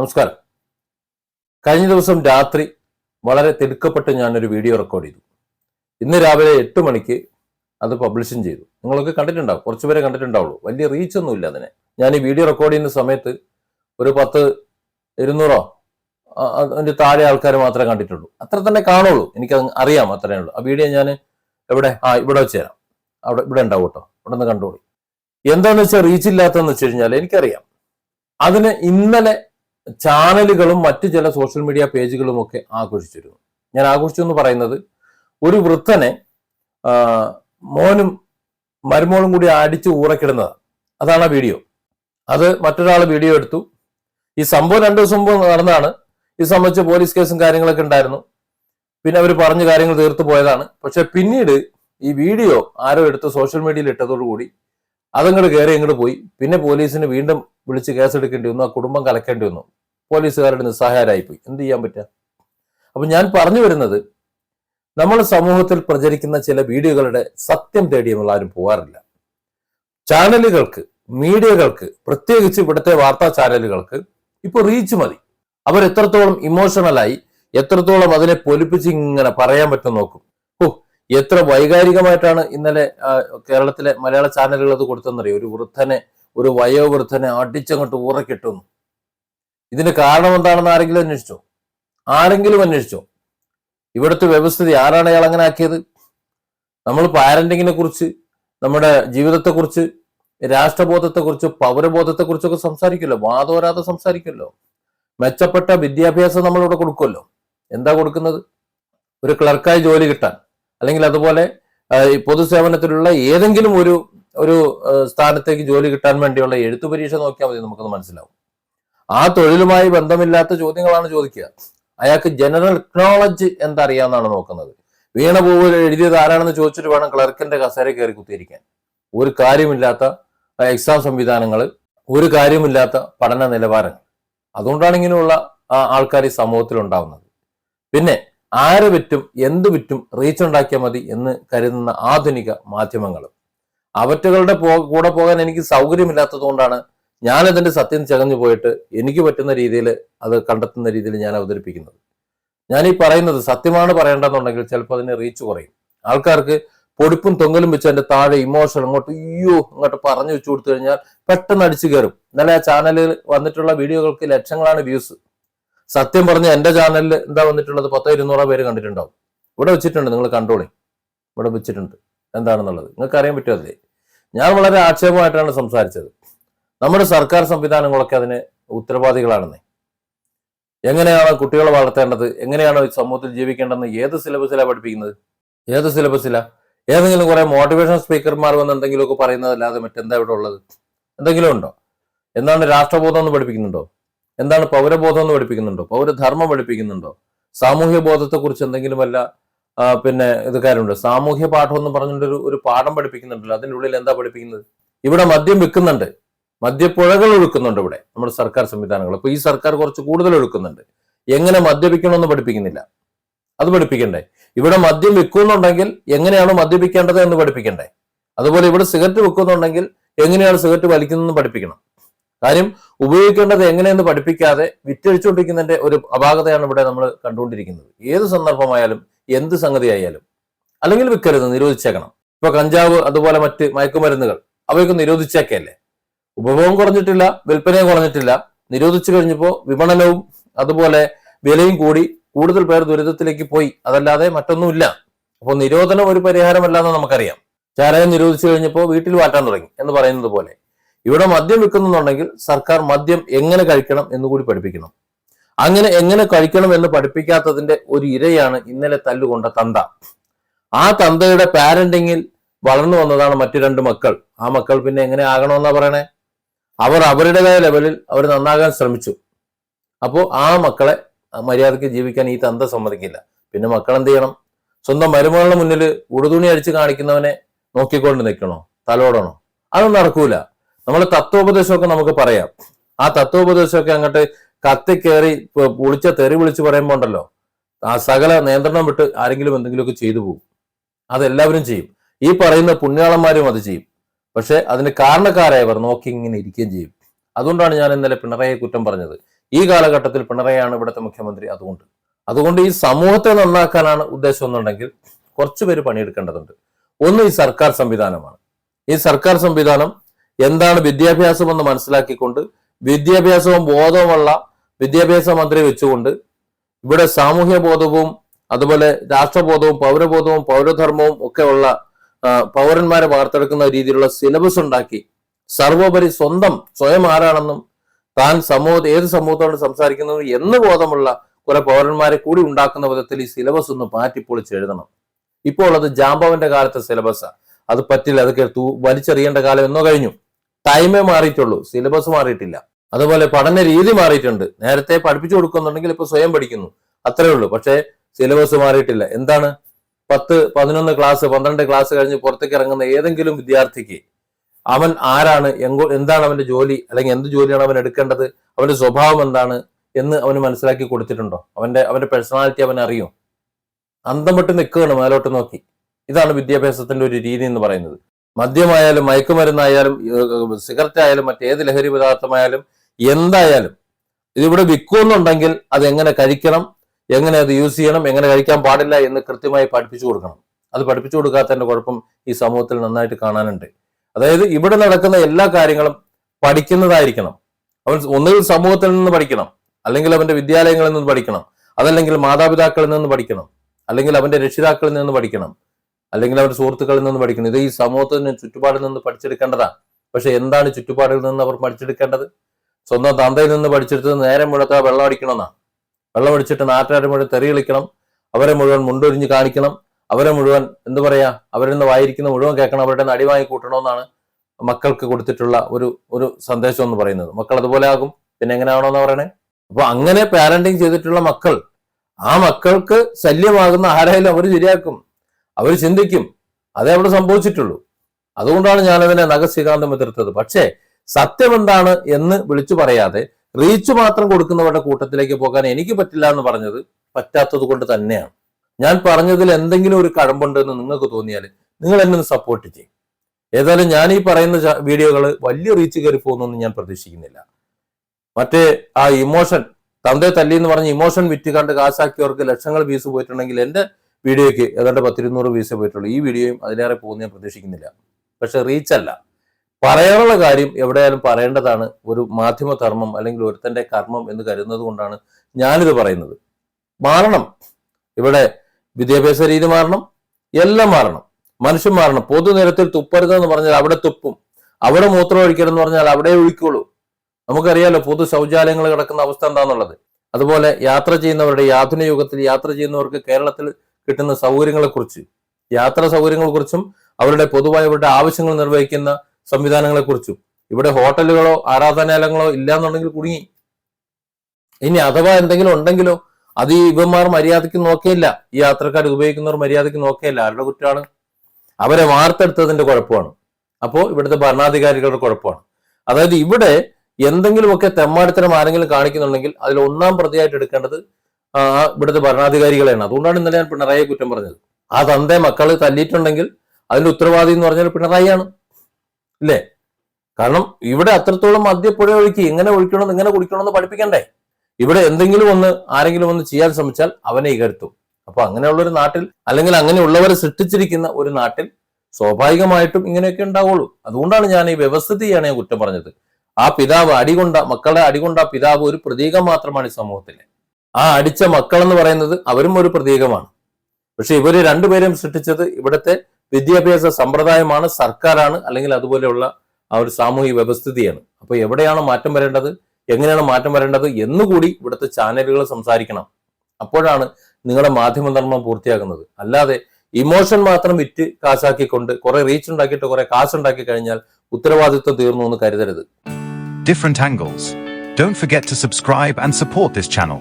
നമസ്കാരം. കഴിഞ്ഞ ദിവസം രാത്രി വളരെ തിടുക്കപ്പെട്ട് ഞാനൊരു വീഡിയോ റെക്കോർഡ് ചെയ്തു. ഇന്ന് രാവിലെ എട്ട് മണിക്ക് അത് പബ്ലിഷും ചെയ്തു. നിങ്ങളൊക്കെ കണ്ടിട്ടുണ്ടാവും. കുറച്ചുപേരെ കണ്ടിട്ടുണ്ടാവുള്ളൂ. വലിയ റീച്ച് ഒന്നുമില്ല അതിനെ. ഞാൻ ഈ വീഡിയോ റെക്കോർഡ് ചെയ്യുന്ന സമയത്ത് ഒരു പത്ത് ഇരുന്നൂറോ അതിന്റെ താഴെ ആൾക്കാർ മാത്രമേ കണ്ടിട്ടുള്ളൂ. അത്ര തന്നെ കാണുള്ളൂ. എനിക്ക് അറിയാം അത്രയേ ഉള്ളൂ. ആ വീഡിയോ ഞാൻ എവിടെ? ആ ഇവിടെ വെച്ച് തരാം. അവിടെ ഇവിടെ ഉണ്ടാവും കേട്ടോ. ഇവിടെ നിന്ന് കണ്ടോളൂ. എന്താണെന്ന് വെച്ചാൽ റീച്ച് ഇല്ലാത്തതെന്ന് വെച്ച് കഴിഞ്ഞാൽ എനിക്കറിയാം. അതിന് ഇന്നലെ ചാനലുകളും മറ്റു ചില സോഷ്യൽ മീഡിയ പേജുകളും ഒക്കെ ആഘോഷിച്ചിരുന്നു. ഞാൻ ആഘോഷിച്ചു എന്ന് പറയുന്നത് ഒരു വൃദ്ധനെ മോനും മരുമോളും കൂടി അടിച്ച് ഊറക്കിടുന്നത്. അതാണ് ആ വീഡിയോ. അത് മറ്റൊരാൾ വീഡിയോ എടുത്തു. ഈ സംഭവം രണ്ടു ദിവസം മുമ്പ് നടന്നതാണ്. ഇത് സംബന്ധിച്ച് പോലീസ് കേസും കാര്യങ്ങളൊക്കെ ഉണ്ടായിരുന്നു. പിന്നെ അവർ പറഞ്ഞ കാര്യങ്ങൾ തീർത്തു പോയതാണ്. പക്ഷെ പിന്നീട് ഈ വീഡിയോ ആരോ എടുത്ത് സോഷ്യൽ മീഡിയയിൽ ഇട്ടതോടുകൂടി അതങ്ങോട്ട് കയറി അങ്ങോട്ട് പോയി. പിന്നെ പോലീസിന് വീണ്ടും വിളിച്ച് കേസെടുക്കേണ്ടി വന്നു ആ കുടുംബം കലക്കേണ്ടി വന്നു. പോലീസുകാരുടെ നിസ്സഹായരായി പോയി എന്ത് ചെയ്യാൻ പറ്റുക? അപ്പൊ ഞാൻ പറഞ്ഞു വരുന്നത് നമ്മൾ സമൂഹത്തിൽ പ്രചരിക്കുന്ന ചില വീഡിയോകളുടെ സത്യം തേടി നമ്മൾ ആരും പോകാറില്ല. ചാനലുകൾക്ക് മീഡിയകൾക്ക് പ്രത്യേകിച്ച് ഇവിടുത്തെ വാർത്താ ചാനലുകൾക്ക് ഇപ്പോൾ റീച്ച് മതി. അവർ എത്രത്തോളം ഇമോഷണലായി എത്രത്തോളം അതിനെ പൊലിപ്പിച്ച് ഇങ്ങനെ പറയാൻ പറ്റും നോക്കും. ഓ എത്ര വൈകാരികമായിട്ടാണ് ഇന്നലെ കേരളത്തിലെ മലയാള ചാനലുകൾ അത് കൊടുത്തെന്നറിയോ ഒരു വൃദ്ധനെ ഒരു വയോവൃദ്ധനെ അടിച്ചങ്ങോട്ട് ഊറക്കിട്ടുന്നു ഇതിന് കാരണം എന്താണെന്ന് ആരെങ്കിലും അന്വേഷിച്ചോ? ആരെങ്കിലും അന്വേഷിച്ചോ? ഇവിടുത്തെ വ്യവസ്ഥിതി ആരാണ് അയാൾ അങ്ങനെ ആക്കിയത്? നമ്മൾ പാരന്റിങ്ങിനെ കുറിച്ച് നമ്മുടെ ജീവിതത്തെക്കുറിച്ച് രാഷ്ട്രബോധത്തെക്കുറിച്ച് പൗരബോധത്തെക്കുറിച്ചൊക്കെ സംസാരിക്കുമല്ലോ. വാദോരാതെ സംസാരിക്കുമല്ലോ. മെച്ചപ്പെട്ട വിദ്യാഭ്യാസം നമ്മളിവിടെ കൊടുക്കുമല്ലോ. എന്താ കൊടുക്കുന്നത്? ഒരു ക്ലർക്കായി ജോലി കിട്ടാൻ. അല്ലെങ്കിൽ അതുപോലെ പൊതുസേവനത്തിലുള്ള ഏതെങ്കിലും ഒരു ഒരു സ്ഥാനത്തേക്ക് ജോലി കിട്ടാൻ വേണ്ടിയുള്ള എഴുത്തു പരീക്ഷ നോക്കിയാൽ മതി നമുക്കത് മനസ്സിലാവും. ആ തൊഴിലുമായി ബന്ധമില്ലാത്ത ചോദ്യങ്ങളാണ് ചോദിക്കുക. അയാൾക്ക് ജനറൽ നോളജ് എന്തറിയാമെന്നാണ് നോക്കുന്നത്. വീണപൂവ് എഴുതിയത് ആരാണെന്ന് ചോദിച്ചിട്ട് വേണം ക്ലർക്കിന്റെ കസേര കയറി കുത്തിയിരിക്കാൻ. ഒരു കാര്യമില്ലാത്ത എക്സാം സംവിധാനങ്ങൾ ഒരു കാര്യമില്ലാത്ത പഠന നിലവാരങ്ങൾ. അതുകൊണ്ടാണ് ഇങ്ങനെയുള്ള ആൾക്കാർ ഈ സമൂഹത്തിൽ ഉണ്ടാവുന്നത്. പിന്നെ ആരെ വിറ്റും എന്ത് വിറ്റും റീച്ച് ഉണ്ടാക്കിയാൽ മതി എന്ന് കരുതുന്ന ആധുനിക മാധ്യമങ്ങൾ അവറ്റകളുടെ കൂടെ പോകാൻ എനിക്ക് സൗകര്യമില്ലാത്തത് കൊണ്ടാണ് ഞാനതിന്റെ സത്യം ചകഞ്ഞു പോയിട്ട് എനിക്ക് പറ്റുന്ന രീതിയിൽ അത് കണ്ടെത്തുന്ന രീതിയിൽ ഞാൻ അവതരിപ്പിക്കുന്നത്. ഞാൻ ഈ പറയുന്നത് സത്യമാണ് പറയേണ്ടതെന്നുണ്ടെങ്കിൽ ചിലപ്പോൾ അതിന് റീച്ച് കുറയും. ആൾക്കാർക്ക് പൊടിപ്പും തൊങ്ങലും വെച്ച് അതിന്റെ താഴെ ഇമോഷൻ അങ്ങോട്ട് അയ്യോ അങ്ങോട്ട് പറഞ്ഞു വെച്ചു കൊടുത്തു കഴിഞ്ഞാൽ പെട്ടെന്ന് അടിച്ചു കയറും. ഇന്നലെ ആ ചാനലിൽ വന്നിട്ടുള്ള വീഡിയോകൾക്ക് ലക്ഷങ്ങളാണ് വ്യൂസ്. സത്യം പറഞ്ഞ എന്റെ ചാനലിൽ എന്താ വന്നിട്ടുള്ളത് പത്തോ ഇരുന്നൂറോ പേര് കണ്ടിട്ടുണ്ടാവും. ഇവിടെ വെച്ചിട്ടുണ്ട് നിങ്ങൾ കണ്ടോളി ഇവിടെ വെച്ചിട്ടുണ്ട്. എന്താണെന്നുള്ളത്. നിങ്ങൾക്ക് അറിയാൻ പറ്റുമല്ലേ ഞാൻ വളരെ ആക്ഷേപമായിട്ടാണ് സംസാരിച്ചത്. നമ്മുടെ സർക്കാർ സംവിധാനങ്ങളൊക്കെ അതിന് ഉത്തരവാദികളാണെന്നേ. എങ്ങനെയാണ് കുട്ടികളെ വളർത്തേണ്ടത്? എങ്ങനെയാണ് സമൂഹത്തിൽ ജീവിക്കേണ്ടതെന്ന് ഏത് സിലബസിലാണ് പഠിപ്പിക്കുന്നത്? ഏത് സിലബസിലാണ് ഏതെങ്കിലും കുറെ മോട്ടിവേഷൻ സ്പീക്കർമാർ വന്ന് എന്തെങ്കിലുമൊക്കെ പറയുന്നതല്ലാതെ മറ്റെന്താ ഇവിടെ ഉള്ളത്? എന്തെങ്കിലും ഉണ്ടോ? എന്താണ് രാഷ്ട്രബോധം എന്ന് പഠിപ്പിക്കുന്നുണ്ടോ? എന്താണ് പൗരബോധം എന്ന് പഠിപ്പിക്കുന്നുണ്ടോ? പൗരധർമ്മം പഠിപ്പിക്കുന്നുണ്ടോ? സാമൂഹ്യ ബോധത്തെക്കുറിച്ച് എന്തെങ്കിലും പിന്നെ ഇത് കാര്യമുണ്ട്. സാമൂഹ്യ പാഠം എന്ന് പറഞ്ഞിട്ടൊരു ഒരു പാഠം പഠിപ്പിക്കുന്നുണ്ടല്ലോ. അതിന്റെ ഉള്ളിൽ എന്താ പഠിപ്പിക്കുന്നത്? ഇവിടെ മദ്യം വിൽക്കുന്നുണ്ട്. മദ്യപ്പുഴകൾ ഒഴുക്കുന്നുണ്ട് ഇവിടെ നമ്മുടെ സർക്കാർ സംവിധാനങ്ങൾ. അപ്പൊ ഈ സർക്കാർ കുറച്ച് കൂടുതൽ ഒഴുക്കുന്നുണ്ട്. എങ്ങനെ മദ്യപിക്കണമെന്ന് പഠിപ്പിക്കുന്നില്ല. അത് പഠിപ്പിക്കണ്ടേ? ഇവിടെ മദ്യം വിൽക്കുന്നുണ്ടെങ്കിൽ എങ്ങനെയാണ് മദ്യപിക്കേണ്ടത് എന്ന് പഠിപ്പിക്കണ്ടേ? അതുപോലെ ഇവിടെ സിഗരറ്റ് വിൽക്കുന്നുണ്ടെങ്കിൽ എങ്ങനെയാണ് സിഗരറ്റ് വലിക്കുന്നതെന്ന് പഠിപ്പിക്കണം. കാര്യം ഉപയോഗിക്കേണ്ടത് എങ്ങനെയെന്ന് പഠിപ്പിക്കാതെ വിറ്റഴിച്ചുകൊണ്ടിരിക്കുന്നതിന്റെ ഒരു അപാകതയാണ് ഇവിടെ നമ്മൾ കണ്ടുകൊണ്ടിരിക്കുന്നത്. ഏത് സന്ദർഭമായാലും എന്ത് സംഗതിയായാലും. അല്ലെങ്കിൽ വിൽക്കരുത് നിരോധിച്ചേക്കണം. ഇപ്പൊ കഞ്ചാവ് അതുപോലെ മറ്റ് മയക്കുമരുന്നുകൾ അവയൊക്കെ നിരോധിച്ചേക്കല്ലേ ഉപഭോഗം കുറഞ്ഞിട്ടില്ല വിൽപ്പനയും കുറഞ്ഞിട്ടില്ല. നിരോധിച്ചു കഴിഞ്ഞപ്പോൾ വിപണനവും അതുപോലെ വിലയും കൂടി കൂടുതൽ പേർ ദുരിതത്തിലേക്ക് പോയി. അതല്ലാതെ മറ്റൊന്നുമില്ല. അപ്പോൾ നിരോധനം ഒരു പരിഹാരമല്ല എന്ന് നമുക്കറിയാം. ചാരായം നിരോധിച്ചു കഴിഞ്ഞപ്പോൾ വീട്ടിൽ വാറ്റാൻ തുടങ്ങി എന്ന് പറയുന്നത് പോലെ. ഇവിടെ മദ്യം വിൽക്കുന്നുണ്ടെങ്കിൽ സർക്കാർ മദ്യം എങ്ങനെ കഴിക്കണം എന്ന് കൂടി പഠിപ്പിക്കണം. അങ്ങനെ എങ്ങനെ കഴിക്കണം എന്ന് പഠിപ്പിക്കാത്തതിന്റെ ഒരു ഇരയാണ് ഇന്നലെ തല്ലുകൊണ്ട തന്ത. ആ തന്തയുടെ പാരന്റിങ്ങിൽ വളർന്നു വന്നതാണ് മറ്റു രണ്ട് മക്കൾ. ആ മക്കൾ പിന്നെ എങ്ങനെ ആകണമെന്നാ പറയണേ? അവർ അവരുടേതായ ലെവലിൽ അവർ നന്നാകാൻ ശ്രമിച്ചു. അപ്പോൾ ആ മക്കളെ മര്യാദയ്ക്ക് ജീവിക്കാൻ ഈ തന്ത സമ്മതിക്കില്ല. പിന്നെ മക്കൾ എന്ത് ചെയ്യണം? സ്വന്തം മരുമകളുടെ മുന്നിൽ ഉടുതുണി അടിച്ച് കാണിക്കുന്നവനെ നോക്കിക്കൊണ്ട് നിൽക്കണോ? തലോടണോ? അതൊന്നും നടക്കൂല. നമ്മളെ തത്വോപദേശമൊക്കെ നമുക്ക് പറയാം. ആ തത്വോപദേശമൊക്കെ അങ്ങോട്ട് കത്തിക്കേറി കയറി പൊളിച്ച തെറി വിളിച്ച് പറയുമ്പോൾ ഉണ്ടല്ലോ ആ സകല നിയന്ത്രണം വിട്ട് ആരെങ്കിലും എന്തെങ്കിലുമൊക്കെ ചെയ്തു പോകും അതെല്ലാവരും ചെയ്യും. ഈ പറയുന്ന പുണ്യാളന്മാരും അത് ചെയ്യും. പക്ഷെ അതിന് കാരണക്കാരായവർ നോക്കി ഇങ്ങനെ ഇരിക്കുകയും ചെയ്യും. അതുകൊണ്ടാണ് ഞാൻ ഇന്നലെ പിണറായിയെ കുറ്റം പറഞ്ഞത്. ഈ കാലഘട്ടത്തിൽ പിണറായിയാണ് ഇവിടുത്തെ മുഖ്യമന്ത്രി അതുകൊണ്ട്. അതുകൊണ്ട് ഈ സമൂഹത്തെ നന്നാക്കാനാണ് ഉദ്ദേശം എന്നുണ്ടെങ്കിൽ കുറച്ചു പേര് പണിയെടുക്കേണ്ടതുണ്ട്. ഒന്ന് ഈ സർക്കാർ സംവിധാനമാണ്. ഈ സർക്കാർ സംവിധാനം എന്താണ് വിദ്യാഭ്യാസം എന്ന് മനസ്സിലാക്കിക്കൊണ്ട് വിദ്യാഭ്യാസവും ബോധവുമുള്ള വിദ്യാഭ്യാസ മന്ത്രി വെച്ചുകൊണ്ട് ഇവിടെ സാമൂഹ്യ ബോധവും അതുപോലെ രാഷ്ട്രബോധവും പൗരബോധവും പൗരധർമ്മവും ഒക്കെ ഉള്ള പൗരന്മാരെ വാർത്തെടുക്കുന്ന രീതിയിലുള്ള സിലബസ് ഉണ്ടാക്കി സർവോപരി സ്വന്തം സ്വയം ആരാണെന്നും താൻ സമൂഹ ഏത് സമൂഹത്തോട് സംസാരിക്കുന്നു എന്ന് ബോധമുള്ള കുറെ പൗരന്മാരെ കൂടി ഉണ്ടാക്കുന്ന വിധത്തിൽ ഈ സിലബസ് ഒന്ന് മാറ്റിപ്പൊളിച്ച് എഴുതണം. ഇപ്പോൾ അത് ജാമ്പവന്റെ കാലത്തെ സിലബസാണ് അത് പറ്റില്ല അതൊക്കെ വലിച്ചെറിയേണ്ട കാലം എന്നോ കഴിഞ്ഞു. ടൈമേ മാറിയിട്ടുള്ളൂ സിലബസ് മാറിയിട്ടില്ല. അതുപോലെ പഠന രീതി മാറിയിട്ടുണ്ട്. നേരത്തെ പഠിപ്പിച്ചു കൊടുക്കുന്നുണ്ടെങ്കിൽ ഇപ്പൊ സ്വയം പഠിക്കുന്നു. അത്രേ ഉള്ളൂ. പക്ഷേ സിലബസ് മാറിയിട്ടില്ല. എന്താണ്? പത്ത് പതിനൊന്ന് ക്ലാസ് പന്ത്രണ്ട് ക്ലാസ് കഴിഞ്ഞ് പുറത്തേക്ക് ഇറങ്ങുന്ന ഏതെങ്കിലും വിദ്യാർത്ഥിക്ക് അവൻ ആരാണ്? എങ്കോ എന്താണ് അവന്റെ ജോലി? അല്ലെങ്കിൽ എന്ത് ജോലിയാണ് അവൻ എടുക്കേണ്ടത്? അവന്റെ സ്വഭാവം എന്താണ്? എന്ന് അവന് മനസ്സിലാക്കി കൊടുത്തിട്ടുണ്ടോ? അവന്റെ അവന്റെ പേഴ്സണാലിറ്റി അവൻ അറിയോ? അന്തം വിട്ട് നിൽക്കുകയാണ് മേലോട്ട് നോക്കി. ഇതാണ് വിദ്യാഭ്യാസത്തിന്റെ ഒരു രീതി എന്ന് പറയുന്നത്. മദ്യമായാലും മയക്കുമരുന്നായാലും സിഗരറ്റ് ആയാലും മറ്റേത് ലഹരി പദാർത്ഥമായാലും എന്തായാലും ഇതിവിടെ വിൽക്കുന്നുണ്ടെങ്കിൽ അത് എങ്ങനെ കഴിക്കണം? എങ്ങനെ അത് യൂസ് ചെയ്യണം? എങ്ങനെ കഴിക്കാൻ പാടില്ല എന്ന് കൃത്യമായി പഠിപ്പിച്ചു കൊടുക്കണം. അത് പഠിപ്പിച്ചു കൊടുക്കാത്തതിന്റെ കുഴപ്പം ഈ സമൂഹത്തിൽ നന്നായിട്ട് കാണാനുണ്ട്. അതായത് ഇവിടെ നടക്കുന്ന എല്ലാ കാര്യങ്ങളും പഠിക്കുന്നതായിരിക്കണം. അവൻ ഒന്നുകിൽ സമൂഹത്തിൽ നിന്ന് പഠിക്കണം. അല്ലെങ്കിൽ അവന്റെ വിദ്യാലയങ്ങളിൽ നിന്ന് പഠിക്കണം. അതല്ലെങ്കിൽ മാതാപിതാക്കളിൽ നിന്ന് പഠിക്കണം. അല്ലെങ്കിൽ അവന്റെ രക്ഷിതാക്കളിൽ നിന്ന് പഠിക്കണം. അല്ലെങ്കിൽ അവന്റെ സുഹൃത്തുക്കളിൽ നിന്ന് പഠിക്കണം. ഇത് ഈ സമൂഹത്തിന് ചുറ്റുപാടിൽ നിന്ന് പഠിച്ചെടുക്കേണ്ടതാണ്. പക്ഷെ എന്താണ് ചുറ്റുപാടിൽ നിന്ന് അവർ പഠിച്ചെടുക്കേണ്ടത്? സ്വന്തം തന്തയിൽ നിന്ന് പഠിച്ചെടുത്ത് നേരെ മുഴത്ത വെള്ളം അടിക്കണമെന്നാ? വെള്ളം അടിച്ചിട്ട് നാട്ടുകാരെ മുഴുവൻ തെറി കളിക്കണം. അവരെ മുഴുവൻ മുണ്ടൊരിഞ്ഞ് കാണിക്കണം. അവരെ മുഴുവൻ എന്ത് പറയാ അവരിൽ നിന്ന് വായിരിക്കുന്ന മുഴുവൻ കേൾക്കണം അവരുടെ നടി വാങ്ങി കൂട്ടണമെന്നാണ് മക്കൾക്ക് കൊടുത്തിട്ടുള്ള ഒരു ഒരു സന്ദേശം എന്ന് പറയുന്നത്. മക്കൾ അതുപോലെ ആകും. പിന്നെ എങ്ങനെയാണോന്ന് പറയണേ? അപ്പൊ അങ്ങനെ പാരന്റിങ് ചെയ്തിട്ടുള്ള മക്കൾ ആ മക്കൾക്ക് ശല്യമാകുന്ന ആരായാലും അവർ ശരിയാക്കും. അവർ ചിന്തിക്കും. അതേ അവിടെ സംഭവിച്ചിട്ടുള്ളൂ. അതുകൊണ്ടാണ് ഞാനതിനെ നഖശികാന്തം എതിർത്തത്. പക്ഷേ സത്യം എന്താണ് എന്ന് വിളിച്ചു പറയാതെ റീച്ച് മാത്രം കൊടുക്കുന്നവരുടെ കൂട്ടത്തിലേക്ക് പോകാൻ എനിക്ക് പറ്റില്ല എന്ന് പറഞ്ഞത് പറ്റാത്തത് കൊണ്ട് തന്നെയാണ്. ഞാൻ പറഞ്ഞതിൽ എന്തെങ്കിലും ഒരു കഴമ്പുണ്ടെന്ന് നിങ്ങൾക്ക് തോന്നിയാൽ നിങ്ങൾ എന്നെ ഒന്ന് സപ്പോർട്ട് ചെയ്യും. ഏതായാലും ഞാൻ ഈ പറയുന്ന വീഡിയോകൾ വലിയ റീച്ച് കയറി പോകുന്നൊന്നും ഞാൻ പ്രതീക്ഷിക്കുന്നില്ല. മറ്റേ ആ ഇമോഷൻ തന്തേ തല്ലി എന്ന് പറഞ്ഞ് ഇമോഷൻ വിറ്റ് കണ്ട് കാശാക്കിയവർക്ക് ലക്ഷങ്ങൾ വ്യൂസ് പോയിട്ടുണ്ടെങ്കിൽ എന്റെ വീഡിയോയ്ക്ക് ഏതാണ്ട് പത്തിരുന്നൂറ് വ്യൂസേ പോയിട്ടുള്ളൂ. ഈ വീഡിയോയും അതിലേറെ പോകുന്ന ഞാൻ പ്രതീക്ഷിക്കുന്നില്ല. പക്ഷെ റീച്ച് അല്ല പറയാനുള്ള കാര്യം എവിടെയാലും പറയേണ്ടതാണ് ഒരു മാധ്യമ ധർമ്മം അല്ലെങ്കിൽ ഒരുത്തന്റെ കർമ്മം എന്ന് കരുതുന്നത് കൊണ്ടാണ് ഞാനിത് പറയുന്നത്. മാറണം. ഇവിടെ വിദ്യാഭ്യാസ രീതി മാറണം. എല്ലാം മാറണം. മനുഷ്യൻ മാറണം. പൊതുനിരത്തിൽ തുപ്പരുതെന്ന് പറഞ്ഞാൽ അവിടെ തുപ്പും. അവിടെ മൂത്രം ഒഴിക്കണം എന്ന് പറഞ്ഞാൽ അവിടെ ഒഴിക്കുള്ളൂ. നമുക്കറിയാലോ പൊതു ശൗചാലയങ്ങൾ കിടക്കുന്ന അവസ്ഥ എന്താണെന്നുള്ളത് അതുപോലെ യാത്ര ചെയ്യുന്നവരുടെ ആധുനിക യുഗത്തിൽ യാത്ര ചെയ്യുന്നവർക്ക് കേരളത്തിൽ കിട്ടുന്ന സൗകര്യങ്ങളെക്കുറിച്ച് യാത്രാ സൗകര്യങ്ങളെക്കുറിച്ചും അവരുടെ പൊതുവായ അവരുടെ ആവശ്യങ്ങൾ നിർവഹിക്കുന്ന സംവിധാനങ്ങളെക്കുറിച്ചും. ഇവിടെ ഹോട്ടലുകളോ ആരാധനാലയങ്ങളോ ഇല്ലാന്നുണ്ടെങ്കിൽ കുടുങ്ങി. ഇനി അഥവാ എന്തെങ്കിലും ഉണ്ടെങ്കിലോ അത് ഈ ഇവന്മാർ മര്യാദയ്ക്ക് നോക്കിയില്ല. ഈ യാത്രക്കാർ ഉപയോഗിക്കുന്നവർ മര്യാദയ്ക്ക് നോക്കിയില്ല. ആരുടെ കുറ്റമാണ്? അവരെ വാർത്തെടുത്തതിന്റെ കുഴപ്പമാണ്. അപ്പോൾ ഇവിടുത്തെ ഭരണാധികാരികളുടെ കുഴപ്പമാണ്. അതായത് ഇവിടെ എന്തെങ്കിലുമൊക്കെ തെമ്മാടിത്തരം ആരെങ്കിലും കാണിക്കുന്നുണ്ടെങ്കിൽ അതിൽ ഒന്നാം പ്രതിയായിട്ട് എടുക്കേണ്ടത് ഇവിടുത്തെ ഭരണാധികാരികളെയാണ്. അതുകൊണ്ടാണ് ഇന്നലെ ഞാൻ പിണറായിയെ കുറ്റം പറഞ്ഞത്. ആ തന്റെ മക്കൾ തല്ലിയിട്ടുണ്ടെങ്കിൽ അതിന്റെ ഉത്തരവാദി എന്ന് പറഞ്ഞാൽ പിണറായിയാണ്. ഇല്ലേ കാരണം ഇവിടെ അത്രത്തോളം മദ്യപ്പുഴ ഒഴുക്കി ഇങ്ങനെ ഒഴിക്കണം ഇങ്ങനെ കുടിക്കണമെന്ന് പഠിപ്പിക്കണ്ടേ? ഇവിടെ എന്തെങ്കിലും ഒന്ന് ആരെങ്കിലും ഒന്ന് ചെയ്യാൻ ശ്രമിച്ചാൽ അവനെ ഇകഴ്ത്തും. അപ്പൊ അങ്ങനെയുള്ള ഒരു നാട്ടിൽ അല്ലെങ്കിൽ അങ്ങനെയുള്ളവരെ സൃഷ്ടിച്ചിരിക്കുന്ന ഒരു നാട്ടിൽ സ്വാഭാവികമായിട്ടും ഇങ്ങനെയൊക്കെ ഉണ്ടാവുള്ളൂ. അതുകൊണ്ടാണ് ഞാൻ ഈ വ്യവസ്ഥിതിയാണ് ഞാൻ കുറ്റം പറഞ്ഞത്. ആ പിതാവ് അടികൊണ്ട മക്കളെ അടികൊണ്ട പിതാവ് ഒരു പ്രതീകം മാത്രമാണ് ഈ സമൂഹത്തിലെ. ആ അടിച്ച മക്കൾ എന്ന് പറയുന്നത് അവരും ഒരു പ്രതീകമാണ്. പക്ഷെ ഇവർ രണ്ടുപേരും സൃഷ്ടിച്ചത് ഇവിടുത്തെ വിദ്യാഭ്യാസ സമ്പ്രദായമാണ് സർക്കാരാണ് അല്ലെങ്കിൽ അതുപോലെയുള്ള ആ ഒരു സാമൂഹിക വ്യവസ്ഥിതിയാണ്. അപ്പൊ എവിടെയാണ് മാറ്റം വരേണ്ടത്? എങ്ങനെയാണ് മാറ്റം വരേണ്ടത് എന്നുകൂടി ഇവിടുത്തെ ചാനലുകൾ സംസാരിക്കണം. അപ്പോഴാണ് നിങ്ങളുടെ മാധ്യമധർമ്മം പൂർത്തിയാക്കുന്നത് അല്ലാതെ ഇമോഷൻ മാത്രം വിറ്റ് കാശാക്കിക്കൊണ്ട് കുറെ റീച്ച് ഉണ്ടാക്കിയിട്ട് കുറെ കാശുണ്ടാക്കി കഴിഞ്ഞാൽ ഉത്തരവാദിത്വം തീർന്നു എന്ന് കരുതരുത്. Different angles don't forget to subscribe and support this channel.